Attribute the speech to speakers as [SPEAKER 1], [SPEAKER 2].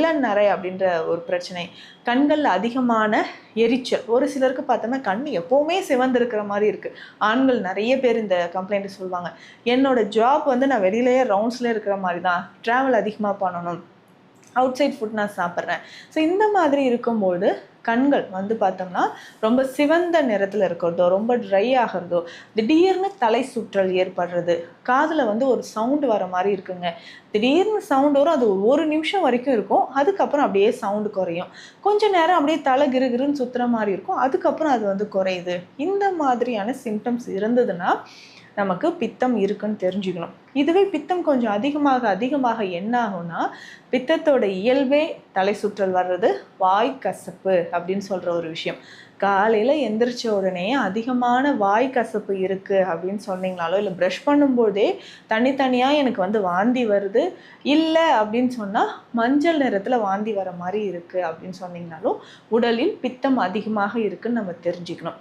[SPEAKER 1] இளநரை அப்படின்ற ஒரு பிரச்சனை. கண்களில் அதிகமான எரிச்சல். ஒரு சிலருக்கு பார்த்தோம்னா கண் எப்போவுமே சிவந்திருக்கிற மாதிரி இருக்குது ஆண்கள் நிறைய பேர் இந்த கம்ப்ளைண்ட் சொல்லுவாங்க. என்னோட ஜாப் வந்து நான் வெளியிலேயே ரவுண்ட்ஸ்லேயே இருக்கிற மாதிரி தான். ட்ராவல் அதிகமாக பண்ணணும். அவுட் சைட் ஃபுட் நான் சாப்பிட்றேன். ஸோ இந்த மாதிரி இருக்கும்போது கண்கள் வந்து பார்த்தோம்னா ரொம்ப சிவந்த நிறத்தில் இருக்கிறதோ ரொம்ப ட்ரை ஆகிறதோ திடீர்னு தலை சுற்றல் ஏற்படுறது காதில் வந்து ஒரு சவுண்டு வர மாதிரி இருக்குங்க. திடீர்னு சவுண்ட் வரும் அது ஒரு நிமிஷம் வரைக்கும் இருக்கும். அதுக்கப்புறம் அப்படியே சவுண்டு குறையும். கொஞ்ச நேரம் அப்படியே தலை கிருகிருன்னு சுற்றுற மாதிரி இருக்கும். அதுக்கப்புறம் அது வந்து குறையுது. இந்த மாதிரியான சிம்டம்ஸ் இருந்ததுன்னா நமக்கு பித்தம் இருக்குன்னு தெரிஞ்சுக்கணும். இதுவே பித்தம் கொஞ்சம் அதிகமாக அதிகமாக என்ன ஆகும்னா பித்தத்தோட இயல்பே தலை சுற்றல் வர்றது வாய் கசப்பு அப்படின்னு சொல்கிற ஒரு விஷயம். காலையில் எந்திரிச்ச உடனே அதிகமான வாய் கசப்பு இருக்குது அப்படின்னு சொன்னீங்களாலோ இல்லை ப்ரஷ் பண்ணும்போதே தனித்தனியாக எனக்கு வந்து வாந்தி வருது இல்லை அப்படின்னு சொன்னால் மஞ்சள் நிறத்தில் வாந்தி வர மாதிரி இருக்குது அப்படின்னு சொன்னீங்கனாலும் உடலில் பித்தம் அதிகமாக இருக்குன்னு நம்ம தெரிஞ்சுக்கணும்.